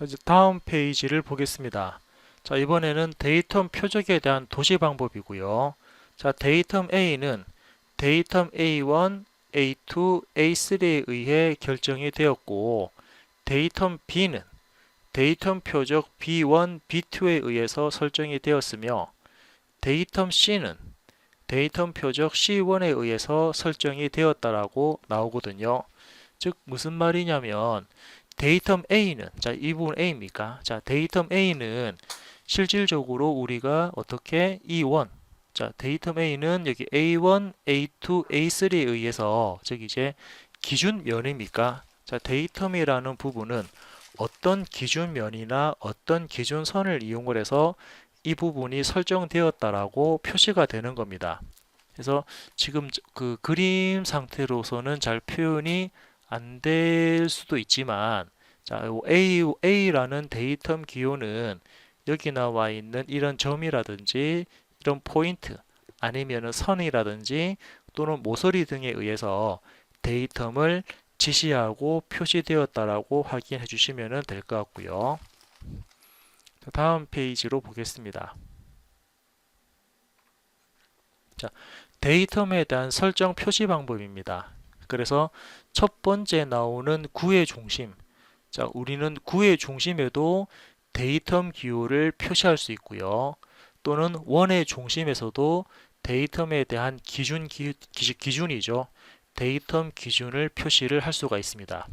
자, 이제 다음 페이지를 보겠습니다. 자, 이번에는 데이텀 표적에 대한 도시 방법이고요. 자, 데이텀 A는 데이텀 A1, A2, A3에 의해 결정이 되었고, 데이텀 B는 데이텀 표적 B1, B2에 의해서 설정이 되었으며, 데이텀 C는 데이텀 표적 C1에 의해서 설정이 되었다라고 나오거든요. 즉 무슨 말이냐면 데이텀 A는 자, 이 부분 A입니까? 자, 데이텀 A는 실질적으로 우리가 어떻게 E1 자, 데이텀 A는 여기 A1, A2, A3에 의해서 즉 이제 기준 면입니까? 자, 데이텀이라는 부분은 어떤 기준 면이나 어떤 기준 선을 이용을 해서 이 부분이 설정되었다라고 표시가 되는 겁니다. 그래서 지금 그 그림 상태로서는 잘 표현이 안 될 수도 있지만 자, 요 A, A라는 데이텀 기호는 여기 나와 있는 이런 점이라든지 이런 포인트 아니면은 선이라든지 또는 모서리 등에 의해서 데이텀을 지시하고 표시되었다라고 확인해 주시면 될 것 같고요. 자, 다음 페이지로 보겠습니다. 자, 데이텀에 대한 설정 표시 방법입니다. 그래서 첫 번째 나오는 구의 중심. 자, 우리는 구의 중심에도 데이텀 기호를 표시할 수 있고요. 또는 원의 중심에서도 데이텀에 대한 기준 기, 기, 준이죠 데이텀 기준을 표시를 할 수가 있습니다.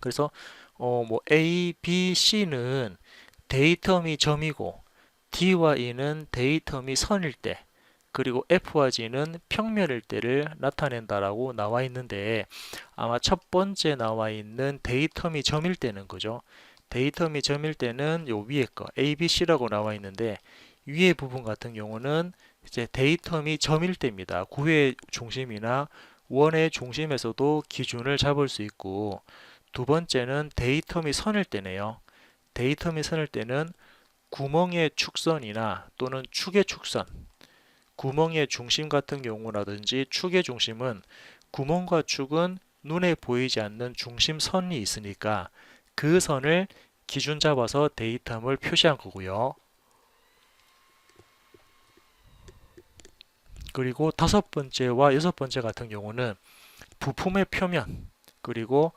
그래서 어, 뭐 A, B, C는 데이텀이 점이고 D와 E는 데이텀이 선일 때 그리고 F와 G는 평면일 때를 나타낸다라고 나와 있는데 아마 첫 번째 나와 있는 데이텀이 점일 때는 그죠? 데이텀이 점일 때는 요 위에 거 A, B, C라고 나와 있는데 위에 부분 같은 경우는 이제 데이텀이 점일 때입니다. 구의 중심이나 원의 중심에서도 기준을 잡을 수 있고 두 번째는 데이텀이 선일 때네요. 데이텀이 선일 때는 구멍의 축선이나 또는 축의 축선 구멍의 중심 같은 경우라든지 축의 중심은 구멍과 축은 눈에 보이지 않는 중심선이 있으니까 그 선을 기준 잡아서 데이텀을 표시한 거고요. 그리고 다섯 번째와 여섯 번째 같은 경우는 부품의 표면 그리고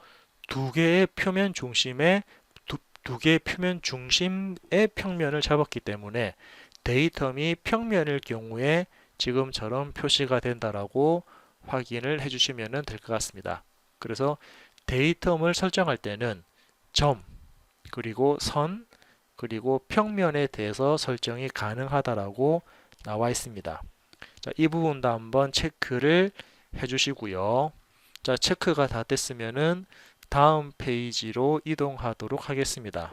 두 개의 표면 중심의 두, 두 개의 표면 중심의 평면을 잡았기 때문에 데이텀이 평면일 경우에 지금처럼 표시가 된다라고 확인을 해주시면 될 것 같습니다. 그래서 데이텀을 설정할 때는 점 그리고 선 그리고 평면에 대해서 설정이 가능하다라고 나와 있습니다. 자, 이 부분도 한번 체크를 해주시고요. 자, 체크가 다 됐으면은 다음 페이지로 이동하도록 하겠습니다.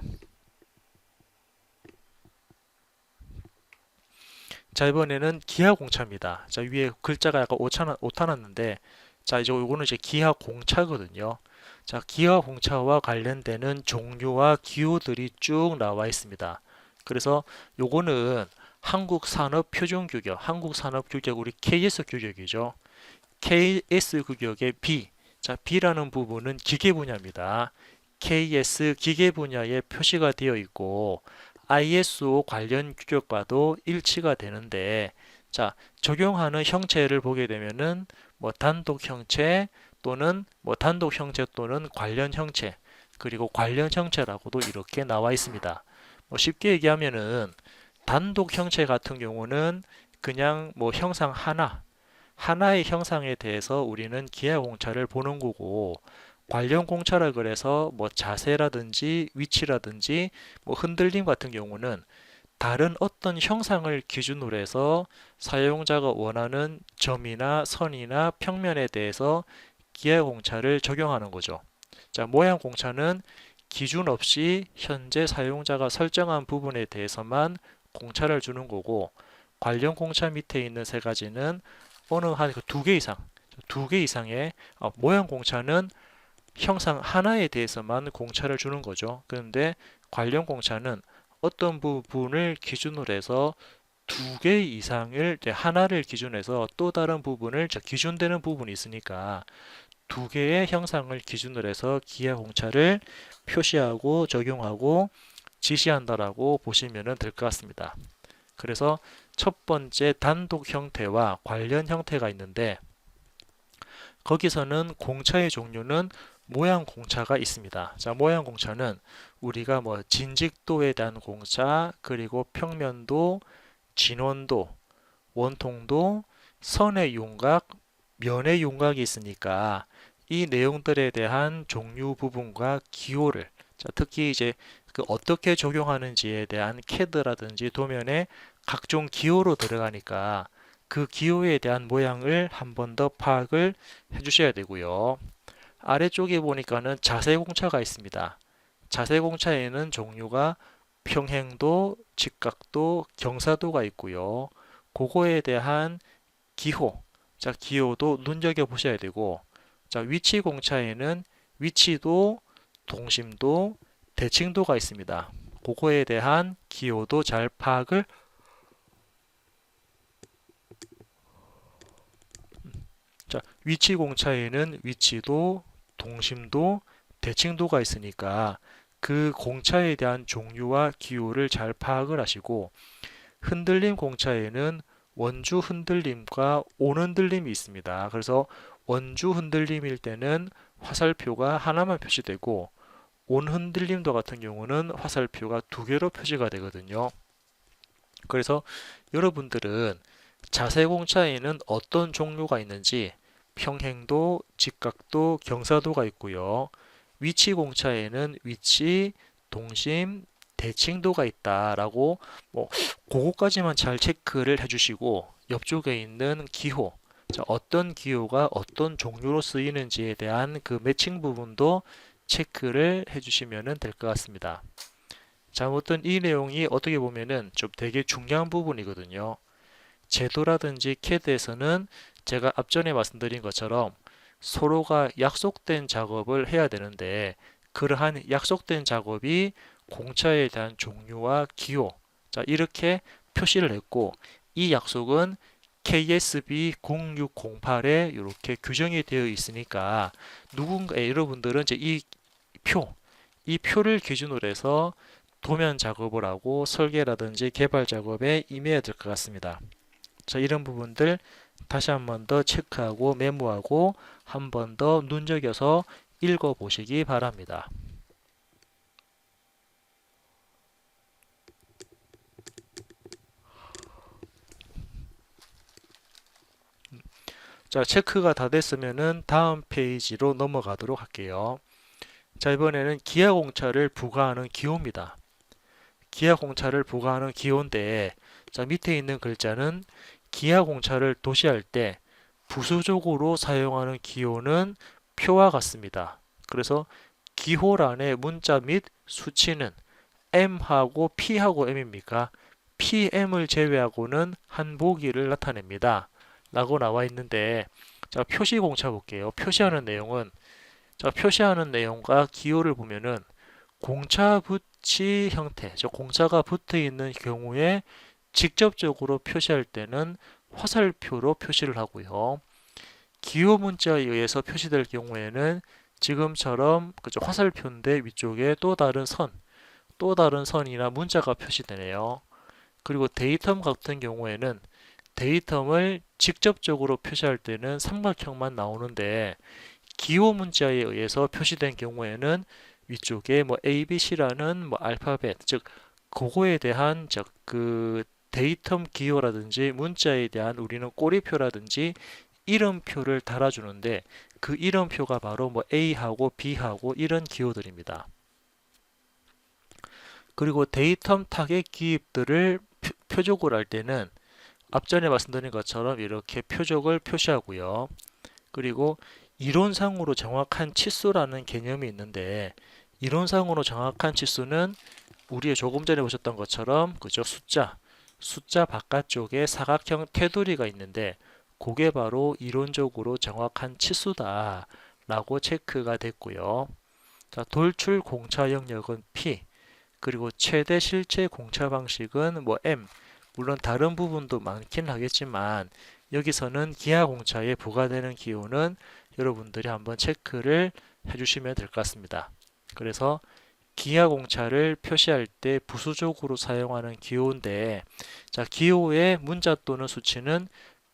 자 이번에는 기하 공차입니다. 자 위에 글자가 약간 오타, 오타 났는데 자 이제 요거는 이제 기하 공차거든요. 자 기하 공차와 관련되는 종류와 기호들이 쭉 나와 있습니다. 그래서 요거는 한국 산업 표준 규격, 한국 산업 규격 우리 KS 규격이죠. KS 규격의 B. 자 B라는 부분은 기계 분야입니다. KS 기계 분야에 표시가 되어 있고 ISO 관련 규격과도 일치가 되는데 자 적용하는 형체를 보게 되면은 뭐 단독 형체 또는 뭐 단독 형체 또는 관련 형체 그리고 관련 형체라고도 이렇게 나와 있습니다. 뭐 쉽게 얘기하면은 단독 형체 같은 경우는 그냥 뭐 형상 하나 하나의 형상에 대해서 우리는 기하 공차를 보는 거고 관련 공차라 그래서 뭐 자세라든지 위치라든지 뭐 흔들림 같은 경우는 다른 어떤 형상을 기준으로 해서 사용자가 원하는 점이나 선이나 평면에 대해서 기하 공차를 적용하는 거죠. 자, 모양 공차는 기준 없이 현재 사용자가 설정한 부분에 대해서만 공차를 주는 거고 관련 공차 밑에 있는 세 가지는 어느 한 두 개 이상 두 개 이상의 어, 모양 공차는 형상 하나에 대해서만 공차를 주는 거죠. 그런데 관련 공차는 어떤 부분을 기준으로 해서 두 개 이상을 하나를 기준해서 또 다른 부분을 기준되는 부분이 있으니까 두 개의 형상을 기준으로 해서 기하 공차를 표시하고 적용하고 지시한다라고 보시면 될 것 같습니다. 그래서 첫 번째 단독 형태와 관련 형태가 있는데 거기서는 공차의 종류는 모양 공차가 있습니다. 자, 모양 공차는 우리가 뭐 진직도에 대한 공차, 그리고 평면도, 진원도, 원통도, 선의 윤곽, 면의 윤곽이 있으니까 이 내용들에 대한 종류 부분과 기호를 자, 특히 이제 그 어떻게 적용하는지에 대한 캐드라든지 도면에 각종 기호로 들어가니까 그 기호에 대한 모양을 한 번 더 파악을 해 주셔야 되고요. 아래쪽에 보니까는 자세 공차가 있습니다. 자세 공차에는 종류가 평행도, 직각도, 경사도가 있고요. 그거에 대한 기호, 자 기호도 눈여겨 보셔야 되고, 자 위치 공차에는 위치도, 동심도, 대칭도가 있습니다. 그거에 대한 기호도 잘 파악을 자, 위치 공차에는 위치도, 동심도, 대칭도가 있으니까 그 공차에 대한 종류와 기호를 잘 파악을 하시고 흔들림 공차에는 원주 흔들림과 온 흔들림이 있습니다. 그래서 원주 흔들림일 때는 화살표가 하나만 표시되고 온 흔들림도 같은 경우는 화살표가 두 개로 표시가 되거든요. 그래서 여러분들은 자세 공차에는 어떤 종류가 있는지 평행도, 직각도, 경사도가 있고요. 위치 공차에는 위치, 동심, 대칭도가 있다라고 뭐 그거까지만 잘 체크를 해주시고 옆쪽에 있는 기호 자, 어떤 기호가 어떤 종류로 쓰이는지에 대한 그 매칭 부분도 체크를 해주시면 될 것 같습니다. 자, 아무튼 이 내용이 어떻게 보면은 좀 되게 중요한 부분이거든요. 제도라든지 캐드에서는 제가 앞전에 말씀드린 것처럼 서로가 약속된 작업을 해야 되는데 그러한 약속된 작업이 공차에 대한 종류와 기호 자 이렇게 표시를 했고 이 약속은 KSB 0608에 이렇게 규정이 되어 있으니까 누군가 여러분들은 이제 이 표, 이 표를 기준으로 해서 도면 작업을 하고 설계라든지 개발 작업에 임해야 될 것 같습니다. 자, 이런 부분들 다시 한 번 더 체크하고 메모하고 한 번 더 눈여겨서 읽어 보시기 바랍니다. 자, 체크가 다 됐으면은 다음 페이지로 넘어가도록 할게요. 자, 이번에는 기하 공차를 부과하는 기호입니다. 기하 공차를 부과하는 기호인데, 자, 밑에 있는 글자는 기하 공차를 도시할 때 부수적으로 사용하는 기호는 표와 같습니다. 그래서 기호란의 문자 및 수치는 M하고 P하고 M입니까? PM을 제외하고는 한 보기를 나타냅니다. 라고 나와 있는데 자 표시 공차 볼게요. 표시하는 내용은 자 표시하는 내용과 기호를 보면은 공차 붙이 형태, 저 공차가 붙어 있는 경우에 직접적으로 표시할 때는 화살표로 표시를 하고요. 기호 문자에 의해서 표시될 경우에는 지금처럼 그죠 화살표인데 위쪽에 또 다른 선, 또 다른 선이나 문자가 표시되네요. 그리고 데이텀 같은 경우에는 데이텀을 직접적으로 표시할 때는 삼각형만 나오는데 기호 문자에 의해서 표시된 경우에는 위쪽에 뭐 ABC라는 뭐 알파벳 즉 그거에 대한 즉그 데이텀 기호라든지 문자에 대한 우리는 꼬리표라든지 이름표를 달아주는데 그 이름표가 바로 뭐 A하고 B하고 이런 기호들입니다. 그리고 데이텀 타겟 기입들을 표적으로 할 때는 앞전에 말씀드린 것처럼 이렇게 표적을 표시하고요. 그리고 이론상으로 정확한 치수라는 개념이 있는데 이론상으로 정확한 치수는 우리 조금 전에 보셨던 것처럼 그죠 숫자 숫자 바깥쪽에 사각형 테두리가 있는데 그게 바로 이론적으로 정확한 치수다 라고 체크가 됐고요. 자, 돌출 공차 영역은 P 그리고 최대 실제 공차 방식은 뭐 M 물론 다른 부분도 많긴 하겠지만 여기서는 기하 공차에 부과되는 기호는 여러분들이 한번 체크를 해주시면 될 것 같습니다. 그래서 기하 공차를 표시할 때 부수적으로 사용하는 기호인데 자 기호의 문자 또는 수치는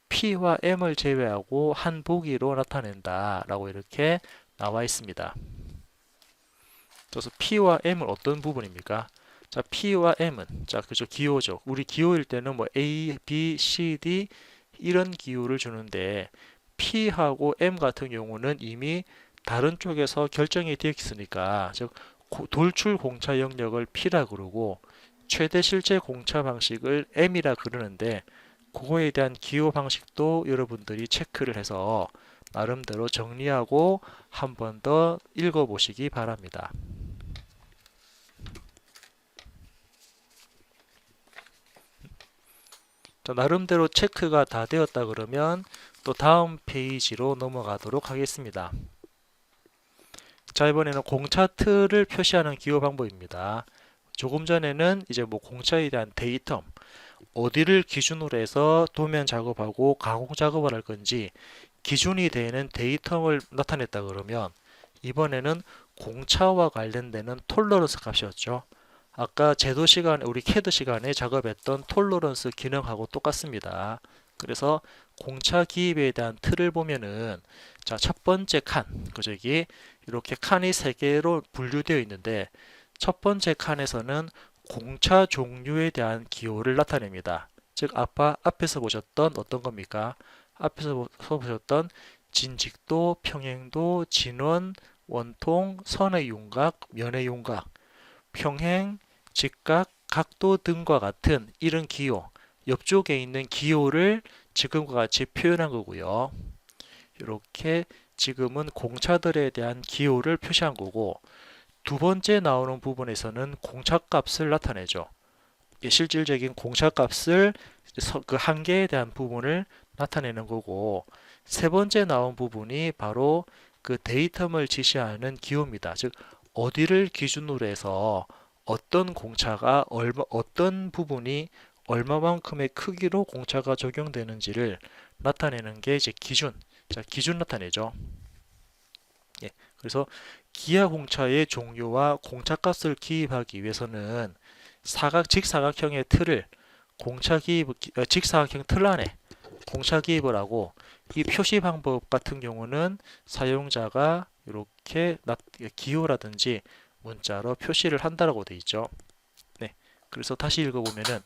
P와 M을 제외하고 한 보기로 나타낸다 라고 이렇게 나와 있습니다. 그래서 P와 M은 어떤 부분입니까? 자 P와 M은 자 그죠 기호죠. 우리 기호일 때는 뭐 A, B, C, D 이런 기호를 주는데 P하고 M 같은 경우는 이미 다른 쪽에서 결정이 되어 있으니까 즉 고- 돌출 공차 영역을 P라 그러고 최대 실제 공차 방식을 M이라 그러는데 그거에 대한 기호 방식도 여러분들이 체크를 해서 나름대로 정리하고 한 번 더 읽어보시기 바랍니다. 자, 나름대로 체크가 다 되었다 그러면 또 다음 페이지로 넘어가도록 하겠습니다. 자, 이번에는 공차 틀을 표시하는 기호 방법입니다. 조금 전에는 이제 뭐 공차에 대한 데이터, 어디를 기준으로 해서 도면 작업하고 가공 작업을 할 건지 기준이 되는 데이터를 나타냈다 그러면 이번에는 공차와 관련되는 톨러런스 값이었죠. 아까 제도 시간에 우리 캐드 시간에 작업했던 톨러런스 기능하고 똑같습니다. 그래서 공차 기입에 대한 틀을 보면은 자 첫 번째 칸 그죠 여기 이렇게 칸이 세 개로 분류되어 있는데 첫 번째 칸에서는 공차 종류에 대한 기호를 나타냅니다. 즉 아까 앞에서 보셨던 어떤 겁니까? 앞에서 보- 보셨던 진직도, 평행도, 진원, 원통, 선의 윤곽, 면의 윤곽, 평행, 직각, 각도 등과 같은 이런 기호, 옆쪽에 있는 기호를 지금과 같이 표현한 거고요. 이렇게 지금은 공차들에 대한 기호를 표시한 거고 두 번째 나오는 부분에서는 공차값을 나타내죠. 실질적인 공차값을 서- 그 한계에 대한 부분을 나타내는 거고 세 번째 나온 부분이 바로 그 데이텀을 지시하는 기호입니다. 즉 어디를 기준으로 해서 어떤 공차가 얼마 어떤 부분이 얼마만큼의 크기로 공차가 적용되는지를 나타내는 게 이제 기준. 자, 기준 나타내죠. 예. 그래서 기하 공차의 종류와 공차값을 기입하기 위해서는 사각 직사각형의 틀을 공차 기입 어, 직사각형 틀 안에 공차 기입을 하고 이 표시 방법 같은 경우는 사용자가 이렇게 나- 기호라든지 문자로 표시를 한다라고 돼 있죠. 네. 그래서 다시 읽어보면은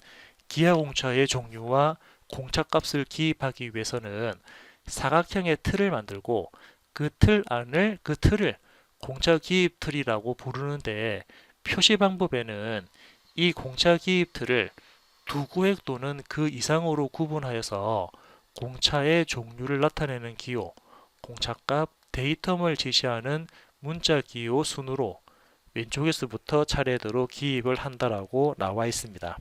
기하 공차의 종류와 공차 값을 기입하기 위해서는 사각형의 틀을 만들고 그 틀 안을 그 틀을 공차 기입 틀이라고 부르는데 표시 방법에는 이 공차 기입 틀을 두 구획 또는 그 이상으로 구분하여서 공차의 종류를 나타내는 기호, 공차값, 데이텀을 지시하는 문자 기호 순으로 왼쪽에서부터 차례대로 기입을 한다라고 나와 있습니다.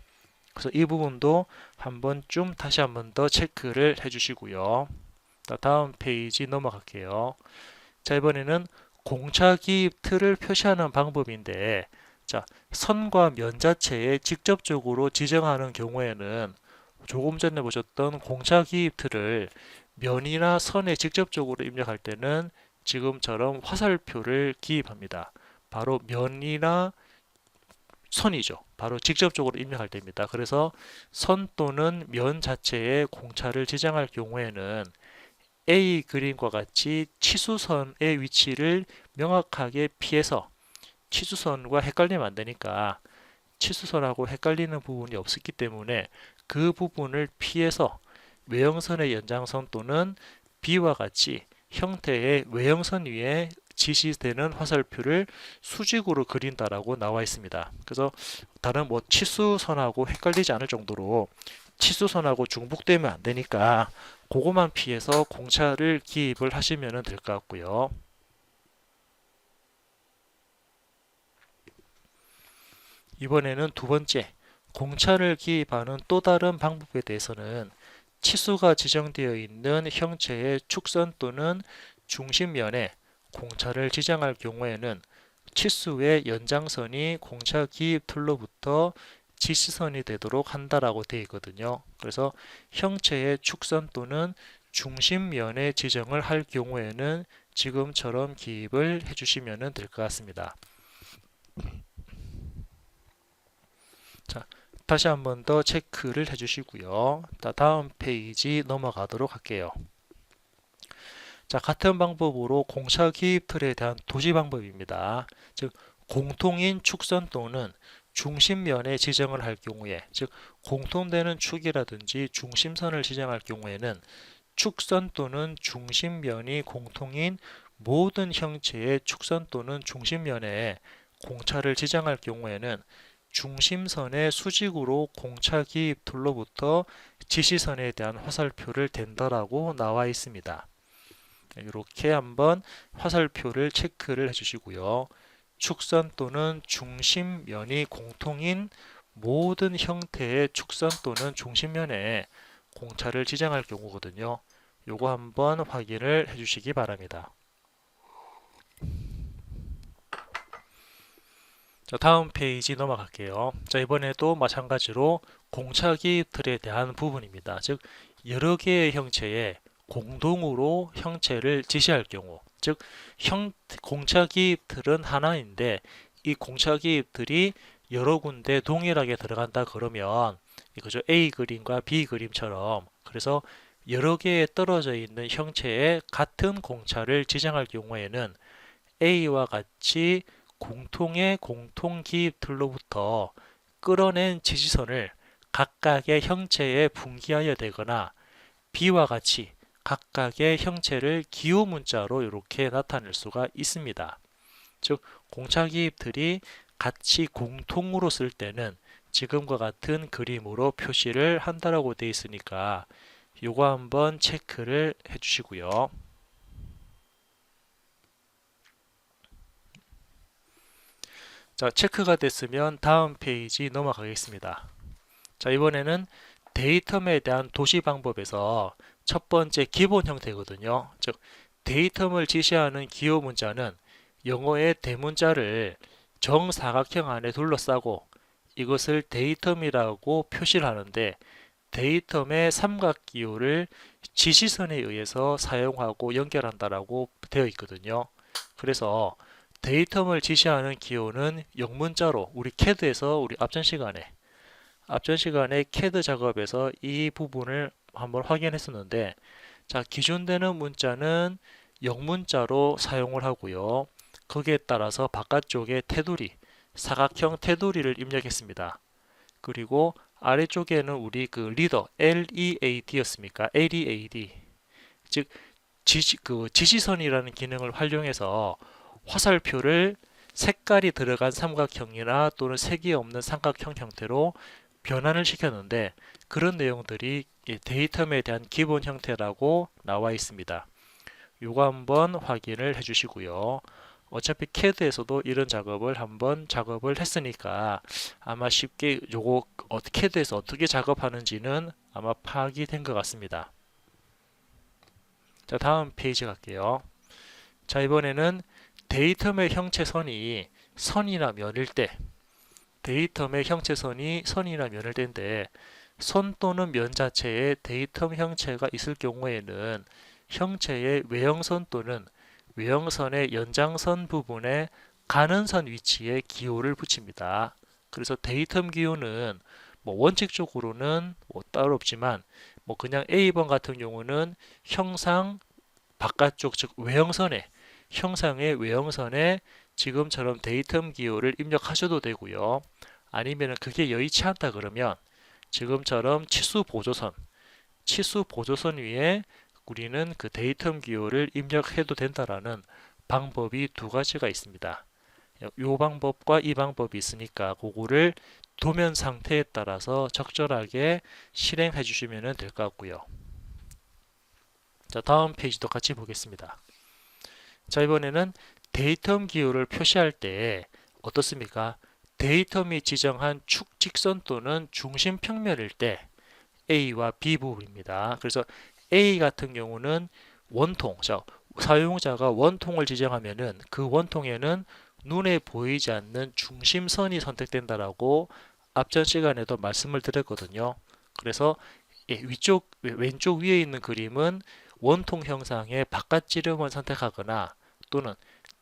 그래서 이 부분도 한번 좀 다시 한 번 더 체크를 해주시고요. 자, 다음 페이지 넘어갈게요. 자, 이번에는 공차 기입 틀을 표시하는 방법인데, 자, 선과 면 자체에 직접적으로 지정하는 경우에는 조금 전에 보셨던 공차 기입 틀을 면이나 선에 직접적으로 입력할 때는 지금처럼 화살표를 기입합니다. 바로 면이나 선이죠. 바로 직접적으로 입력할 때입니다. 그래서 선 또는 면 자체에 공차를 지정할 경우에는 A 그림과 같이 치수선의 위치를 명확하게 피해서 치수선과 헷갈리면 안 되니까 치수선하고 헷갈리는 부분이 없었기 때문에 그 부분을 피해서 외형선의 연장선 또는 B와 같이 형태의 외형선 위에 지시되는 화살표를 수직으로 그린다라고 나와 있습니다. 그래서 다른 뭐 치수선하고 헷갈리지 않을 정도로 치수선하고 중복되면 안 되니까 그거만 피해서 공차를 기입을 하시면 될 것 같고요. 이번에는 두 번째, 공차를 기입하는 또 다른 방법에 대해서는 치수가 지정되어 있는 형체의 축선 또는 중심면에 공차를 지정할 경우에는 치수의 연장선이 공차 기입 툴로부터 지시선이 되도록 한다라고 되어 있거든요. 그래서 형체의 축선 또는 중심면에 지정을 할 경우에는 지금처럼 기입을 해주시면 될 것 같습니다. 자, 다시 한 번 더 체크를 해주시고요. 자, 다음 페이지 넘어가도록 할게요. 자, 같은 방법으로 공차 기입 틀에 대한 도지 방법입니다. 즉, 공통인 축선 또는 중심면에 지정을 할 경우에, 즉, 공통되는 축이라든지 중심선을 지정할 경우에는 축선 또는 중심면이 공통인 모든 형체의 축선 또는 중심면에 공차를 지정할 경우에는 중심선의 수직으로 공차 기입 툴로부터 지시선에 대한 화살표를 댄다라고 나와 있습니다. 이렇게 한번 화살표를 체크를 해주시고요. 축선 또는 중심면이 공통인 모든 형태의 축선 또는 중심면에 공차를 지정할 경우거든요. 요거 한번 확인을 해주시기 바랍니다. 자, 다음 페이지 넘어갈게요. 자, 이번에도 마찬가지로 공차기 틀에 대한 부분입니다. 즉, 여러 개의 형체에 공동으로 형체를 지시할 경우, 즉, 형, 공차기 틀은 하나인데, 이 공차기 틀이 여러 군데 동일하게 들어간다 그러면, 이거죠. A 그림과 B 그림처럼, 그래서 여러 개의 떨어져 있는 형체에 같은 공차를 지정할 경우에는 A와 같이 공통의 공통 기입 틀로부터 끌어낸 지시선을 각각의 형체에 분기하여 되거나 B와 같이 각각의 형체를 기호 문자로 이렇게 나타낼 수가 있습니다. 즉 공차 기입들이 같이 공통으로 쓸 때는 지금과 같은 그림으로 표시를 한다라고 되어 있으니까 요거 한번 체크를 해 주시고요. 자, 체크가 됐으면 다음 페이지 넘어가겠습니다. 자, 이번에는 데이텀에 대한 도시 방법에서 첫 번째 기본 형태거든요. 즉, 데이텀을 지시하는 기호 문자는 영어의 대문자를 정사각형 안에 둘러싸고 이것을 데이텀이라고 표시를 하는데 데이텀의 삼각 기호를 지시선에 의해서 사용하고 연결한다라고 되어 있거든요. 그래서 데이텀을 지시하는 기호는 영문자로 우리 CAD에서 우리 앞전 시간에 앞전 시간에 CAD 작업에서 이 부분을 한번 확인했었는데 자 기준되는 문자는 영문자로 사용을 하고요. 거기에 따라서 바깥쪽에 테두리 사각형 테두리를 입력했습니다. 그리고 아래쪽에는 우리 그 리더 LEAD였습니까? LEAD 즉 지시, 그 지시선이라는 기능을 활용해서 화살표를 색깔이 들어간 삼각형이나 또는 색이 없는 삼각형 형태로 변환을 시켰는데 그런 내용들이 데이텀에 대한 기본 형태라고 나와 있습니다. 요거 한번 확인을 해 주시고요. 어차피 CAD에서도 이런 작업을 한번 작업을 했으니까 아마 쉽게 요거 CAD에서 어떻게 작업하는지는 아마 파악이 된 것 같습니다. 자 다음 페이지 갈게요. 자 이번에는 데이텀의 형체선이 선이나 면일 때 데이텀의 형체선이 선이나 면일 때인데 선 또는 면 자체에 데이텀 형체가 있을 경우에는 형체의 외형선 또는 외형선의 연장선 부분에 가는 선 위치에 기호를 붙입니다. 그래서 데이텀 기호는 뭐 원칙적으로는 뭐 따로 없지만 뭐 그냥 A번 같은 경우는 형상 바깥쪽 즉 외형선에 형상의 외형선에 지금처럼 데이텀 기호를 입력하셔도 되고요. 아니면 그게 여의치 않다 그러면 지금처럼 치수 보조선, 치수 보조선 위에 우리는 그 데이텀 기호를 입력해도 된다라는 방법이 두 가지가 있습니다. 이 방법과 이 방법이 있으니까 그거를 도면 상태에 따라서 적절하게 실행해 주시면 될 것 같고요. 자, 다음 페이지도 같이 보겠습니다. 자 이번에는 데이텀 기호를 표시할 때 어떻습니까? 데이텀이 지정한 축 직선 또는 중심 평면일 때 A와 B 부분입니다. 그래서 A 같은 경우는 원통, 자, 사용자가 원통을 지정하면은 그 원통에는 눈에 보이지 않는 중심선이 선택된다라고 앞전 시간에도 말씀을 드렸거든요. 그래서 위쪽 왼쪽 위에 있는 그림은 원통 형상의 바깥 지름을 선택하거나 또는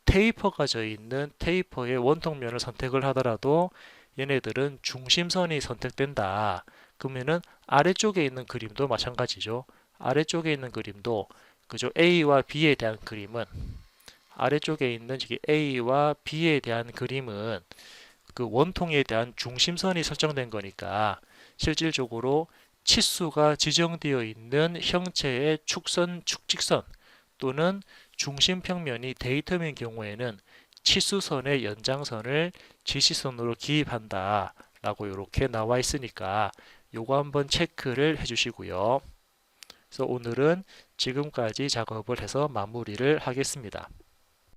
테이퍼가 져 있는 테이퍼의 원통면을 선택을 하더라도 얘네들은 중심선이 선택된다. 그러면은 아래쪽에 있는 그림도 마찬가지죠. 아래쪽에 있는 그림도 그죠? A와 B에 대한 그림은 아래쪽에 있는 저기 A와 B에 대한 그림은 그 원통에 대한 중심선이 설정된 거니까 실질적으로 치수가 지정되어 있는 형체의 축선, 축직선 또는 중심 평면이 데이터인 경우에는 치수선의 연장선을 지시선으로 기입한다 라고 이렇게 나와 있으니까 요거 한번 체크를 해 주시고요. 그래서 오늘은 지금까지 작업을 해서 마무리를 하겠습니다.